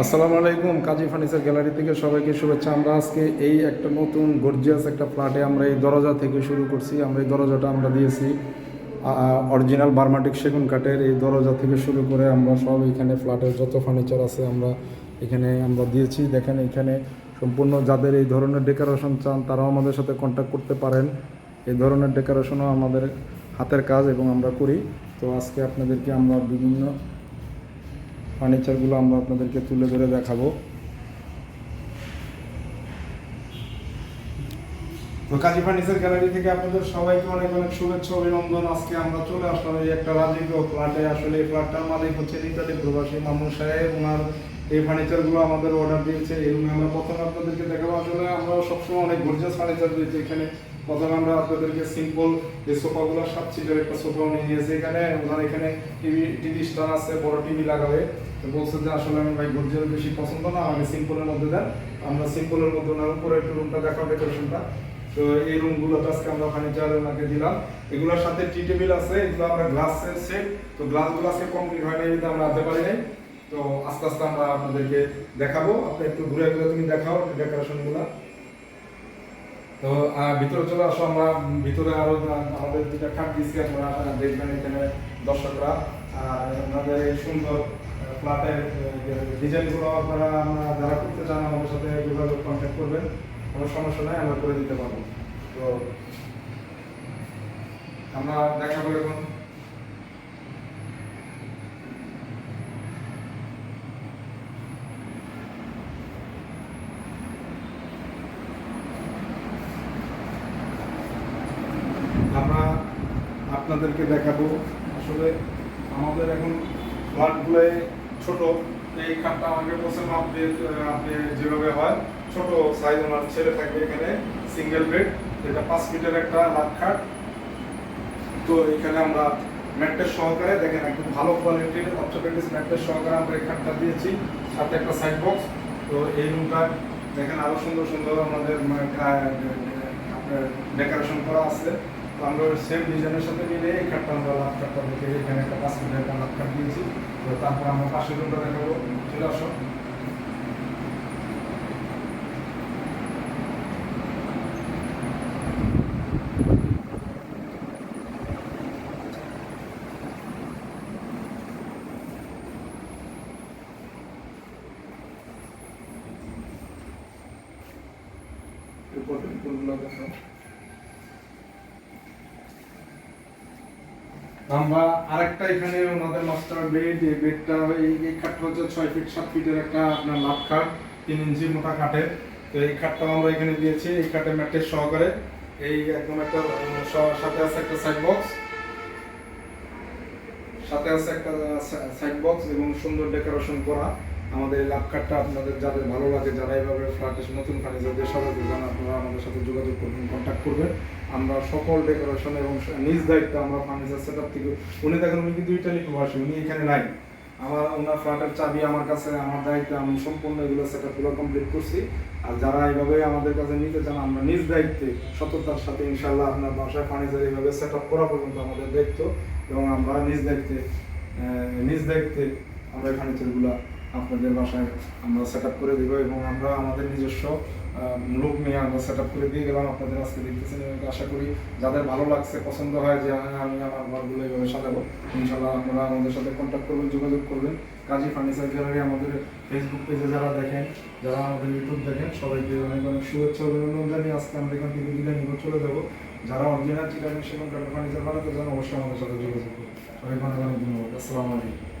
আসসালামু আলাইকুম, কাজী furniture gallery থেকে সবাইকে শুভেচ্ছা। আমরা আজকে এই একটা নতুন গর্জিয়াস একটা ফ্ল্যাটে আমরা এই দরজা থেকে শুরু করছি। আমরা এই দরজাটা আমরা দিয়েছি অরিজিনাল বার্মাটিক সেগুন কাঠের এই দরজা থেকে শুরু করে আমরা সব এখানে ফ্ল্যাটের যত ফার্নিচার আছে আমরা এখানে আমরা দিয়েছি। দেখেন এখানে সম্পূর্ণ যাদের এই ধরনের ডেকোরেশন চান, তারাও আমাদের সাথে কন্ট্যাক্ট করতে পারেন। এই ধরনের ডেকোরেশনও আমাদের হাতের কাজ এবং আমরা করি। তো আজকে আপনাদেরকে আমরা বিভিন্ন ফার্নিচারগুলো আমরা আপনাদেরকে তুলে ধরে দেখাবো। তো ফার্নিচার গ্যালারি থেকে আপনাদের সবাইকে অনেক অনেক শুভেচ্ছা, অভিনন্দন। আজকে আমরা চলে আসলাম এই একটা রাজকীয় ফ্ল্যাটে আসলে এই ফ্ল্যাটটার মালিক হচ্ছে ইতালি প্রবাসী মামুন সাহেব। ওনার এই ফার্নিচারগুলো আমাদের অর্ডার দিয়েছে। রুমে আমরা প্রথমে আপনাদেরকে দেখাবো। আসলে আমরা সবসময় অনেক গর্জিয়াস ফার্নিচার দিয়েছি এখানে। প্রথমে আমরা আপনাদেরকে সিম্পল এই সোফাগুলো সাত সিটের একটা সোফা নিয়ে নিয়েছি এখানে। ওনার এখানে টিভি টিভি স্টার আছে, বড় টিভি লাগাবে। তো বলছে যে, আসলে আমি ভাই গর্জিয়াস বেশি পছন্দ না, আমাকে সিম্পলের মধ্যে দেন। আমরা সিম্পলের মধ্যে ওনার উপরে একটু রুমটা দেখাবো ডেকোরেশনটা তো এই রুমগুলো আজকে আমরা ফার্নিচার ওনাকে দিলাম। এগুলোর সাথে টি টেবিল আছে, এগুলো আমরা গ্লাসের সেট তো গ্লাসগুলো আজকে কমপ্লিট হয়নি এগুলো আমরা আনতে পারি নাই। তো আস্তে আস্তে আমরা আপনাদেরকে দেখাবো। আপনি একটু ঘুরে ঘুরে তুমি দেখাও ডেকোরেশনগুলো তো ভিতরে চলে আসো আমরা। ভিতরে আরও আমাদের দুটা খাট দিচ্ছি আপনারা দেখবেন এখানে দর্শকরা। আর আপনাদের এই সুন্দর ফ্ল্যাটের ডিজাইনগুলো আপনারা যারা করতে চান আমাদের সাথে যোগাযোগ কন্ট্যাক্ট করবেন। কোনো সমস্যা নাই, আমরা করে দিতে পারব। তো আমরা দেখাবো এখন। আমরা আপনাদেরকে দেখাবো, আসলে আমাদের এখন ফ্ল্যাটগুলো ছোট, এই খাটটা আমাকে বলছে মাপ দিয়ে আপনি যেভাবে হয়। ছোট সাইজ ওনার ছেলে থাকবে এখানে সিঙ্গেল বেড এটা পাঁচ মিটার একটা লাখ খাট। তো এখানে আমরা ম্যাট্রেস সহকারে, দেখেন একদম ভালো কোয়ালিটির অর্থোপেডিক্স ম্যাট্রেস সহকারে আমরা এই খাটটা দিয়েছি। সাথে একটা সাইড বক্স তো এই রুমটা দেখেন আরও সুন্দর সুন্দর আমাদের ডেকোরেশন করা আছে। তো আমরা সেম ডিজাইনের সাথে মিলে এই খাটটা আমরা লাভ খাটটা এখানে একটা পাঁচ মিটার একটা লাভ খাট দিয়েছি। তো তারপর আমরা পাশের রুমটা দেখাবো। চলে আসো। আমরা আরেকটা এখানে ওনাদের মাস্টার বেড এই বেডটা এই খাটটা হচ্ছে ছয় ফিট সাত ফিটের একটা আপনার লাভ খাট, তিন ইঞ্চি কাঠের তো এই খাটটা আমরা এখানে দিয়েছি, এই খাটের ম্যাট্রেস সহকারে। এই একদম একটা সাথে আছে একটা সাইড বক্স সাথে আছে একটা সাইড বক্স এবং সুন্দর ডেকোরেশন করা। আমাদের এই লাভ কার্ডটা আপনাদের যাদের ভালো লাগে, যারা এইভাবে ফ্ল্যাটের নতুন ফার্নিচার দিয়ে সাজাতে চান, আপনারা আমাদের সাথে যোগাযোগ করবেন কন্ট্যাক্ট করবেন। আমরা সকল ডেকোরেশন এবং নিজ দায়িত্ব আমরা ফার্নিচার সেট আপ থেকে, উনি দেখেন, উনি কিন্তু ইটালি প্রবাসী, উনি এখানে নাই। আমার, ওনার ফ্ল্যাটের চাবি আমার কাছে, আমার দায়িত্বে আমি সম্পূর্ণ এগুলো সেট আপগুলো কমপ্লিট করছি। আর যারা এইভাবে আমাদের কাছে নিতে চান, আমরা নিজ দায়িত্বে সততার সাথে ইনশাল্লাহ আপনার বাসায় ফার্নিচার এইভাবে সেট আপ করা পর্যন্ত আমাদের দায়িত্ব। এবং আমরা নিজ দায়িত্বে নিজ দায়িত্বে আমরা এই ফার্নিচারগুলো আপনাদের বাসায় আমরা সেট করে দেবো এবং আমরা আমাদের নিজস্ব লোক নিয়ে আমরা সেট করে দিয়ে গেলাম আপনাদের আজকে দেখতেছেন আশা করি যাদের ভালো লাগছে, পছন্দ হয় যে হ্যাঁ আমি আমার ঘরগুলো এইভাবে সাজাবো ইনশাল্লাহ আপনারা আমাদের সাথে কন্ট্যাক্ট করবেন, যোগাযোগ করবেন। কাজী ফার্নিচার গ্যালারি আমাদের ফেসবুক পেজে যারা দেখেন, যারা আমাদের ইউটিউব দেখেন, সবাইকে অনেক অনেক শুভেচ্ছা, অভিনন্দন জানিয়ে আজকে আমরা এখান থেকে বিদায় নিয়ে চলে যাব। যারা অরিজিনাল চিটাগাং সেখানকার ফার্নিচার বানাতে চান, অবশ্যই আমাদের সাথে যোগাযোগ করুন। সবাইকে অনেক অনেক ধন্যবাদ। আসসালামু আলাইকুম।